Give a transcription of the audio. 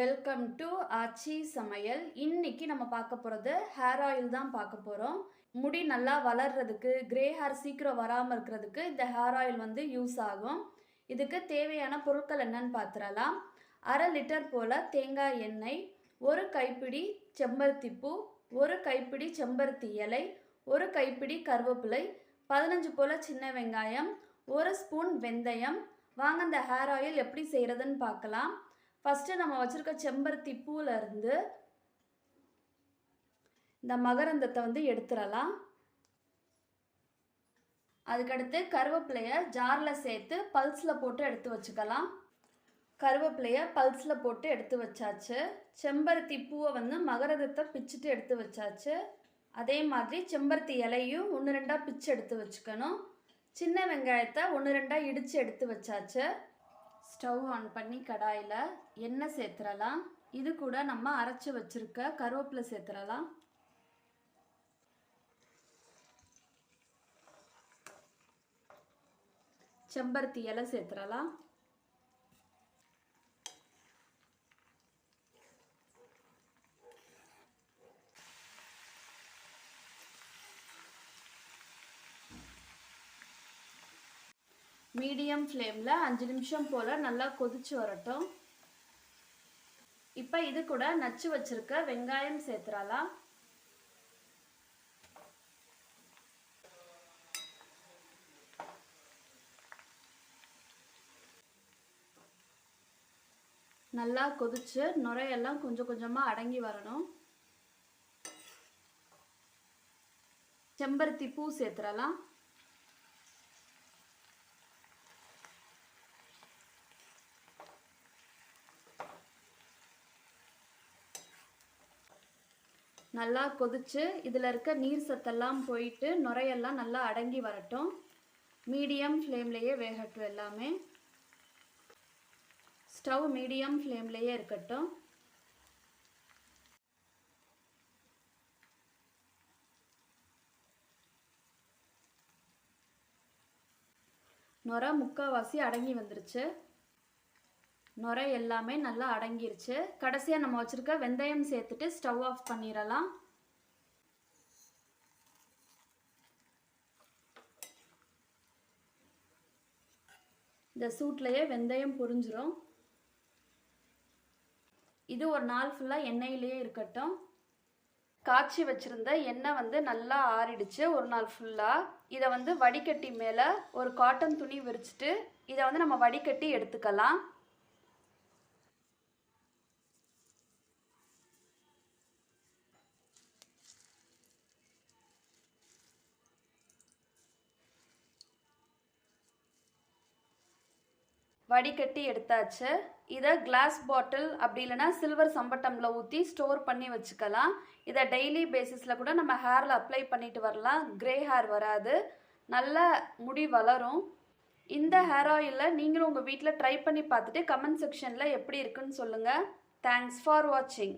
Welcome to ஆச்சி சமையல். இன்னைக்கு நம்ம பார்க்க போகிறது ஹேர் ஆயில் தான் பார்க்க போகிறோம் முடி நல்லா வளர்றதுக்கு கிரே ஹேர் சீக்கிரம் வராமல் இருக்கிறதுக்கு இந்த ஹேர் ஆயில் வந்து யூஸ் ஆகும். இதுக்கு தேவையான பொருட்கள் என்னன்னு பார்த்துடலாம். அரை லிட்டர் போல் தேங்காய் எண்ணெய் ஒரு கைப்பிடி செம்பருத்தி பூ ஒரு கைப்பிடி செம்பருத்தி இலை ஒரு கைப்பிடி கருவேப்பிலை பதினஞ்சு போல் சின்ன வெங்காயம் ஒரு ஸ்பூன் வெந்தயம். வாங்க இந்த ஹேர் ஆயில் எப்படி செய்கிறதுன்னு பார்க்கலாம். ஃபஸ்ட்டு நம்ம வச்சுருக்க செம்பருத்தி பூவில் இருந்து இந்த மகரந்தத்தை வந்து எடுத்துடலாம். அதுக்கடுத்து கருவேப்பிலையை ஜாரில் சேர்த்து பல்ஸில் போட்டு எடுத்து வச்சுக்கலாம். கருவேப்பிலையை பல்ஸில் போட்டு எடுத்து வச்சாச்சு. செம்பருத்தி பூவை வந்து மகரந்தத்தை பிச்சுட்டு எடுத்து வச்சாச்சு. அதே மாதிரி செம்பருத்தி இலையும் ஒன்று ரெண்டாக பிச்சு எடுத்து வச்சுக்கணும். சின்ன வெங்காயத்தை ஒன்று ரெண்டாக இடித்து எடுத்து வச்சாச்சு. ஸ்டவ் ஆன் பண்ணி கடாயில் எண்ணெய் சேர்த்துடலாம் இது கூட நம்ம அரைச்சி வச்சுருக்க கருவேப்பிலை சேர்த்துடலாம் செம்பருத்தி இலை சேர்த்துடலாம் மீடியம் ஃப்ளேமில் அஞ்சு நிமிஷம் போல் நல்லா கொதிச்சு வரட்டும். இப்போ இது கூட நச்சு வச்சிருக்க வெங்காயம் சேர்த்துறலாம் நல்லா கொதிச்சு நுரையெல்லாம் கொஞ்சம் கொஞ்சமாக அடங்கி வரணும். செம்பருத்தி பூ சேர்த்துறலாம் நல்லா கொதிச்சு இதில் இருக்க நீர் சத்தெல்லாம் போயிட்டு நுரையெல்லாம் நல்லா அடங்கி வரட்டும். மீடியம் ஃப்ளேம்லேயே வேகட்டும் எல்லாமே. ஸ்டவ் மீடியம் ஃப்ளேம்லேயே இருக்கட்டும். நுரை முக்கால்வாசி அடங்கி வந்துருச்சு. நுரை எல்லாமே நல்லா அடங்கிருச்சு. கடைசியாக நம்ம வச்சுருக்க வெந்தயம் சேர்த்துட்டு ஸ்டவ் ஆஃப் பண்ணிடலாம். இந்த சூட்லேயே வெந்தயம் புரிஞ்சிடும் இது ஒரு நாள் ஃபுல்லாக எண்ணெயிலேயே இருக்கட்டும். காய்ச்சி வச்சுருந்த எண்ணெய் வந்து நல்லா ஆறிடுச்சு ஒரு நாள் ஃபுல்லாக இதை வந்து வடிகட்டி மேலே ஒரு காட்டன் துணி விரிச்சிட்டு இதை வந்து நம்ம வடிகட்டி எடுத்துக்கலாம். வடிகட்டி எடுத்தாச்சு. இதை கிளாஸ் பாட்டில் அப்படி இல்லைன்னா சில்வர் சம்பட்டமில் ஊற்றி ஸ்டோர் பண்ணி வச்சுக்கலாம். இதை டெய்லி பேசிஸில் கூட நம்ம ஹேரில் அப்ளை பண்ணிட்டு வரலாம். க்ரே ஹேர் வராது. நல்ல முடி வளரும். இந்த ஹேர் ஆயிலில் நீங்களும் உங்கள் வீட்டில் ட்ரை பண்ணி பார்த்துட்டு கமெண்ட் செக்ஷனில் எப்படி இருக்குன்னு சொல்லுங்கள் தேங்க்ஸ் ஃபார் வாட்சிங்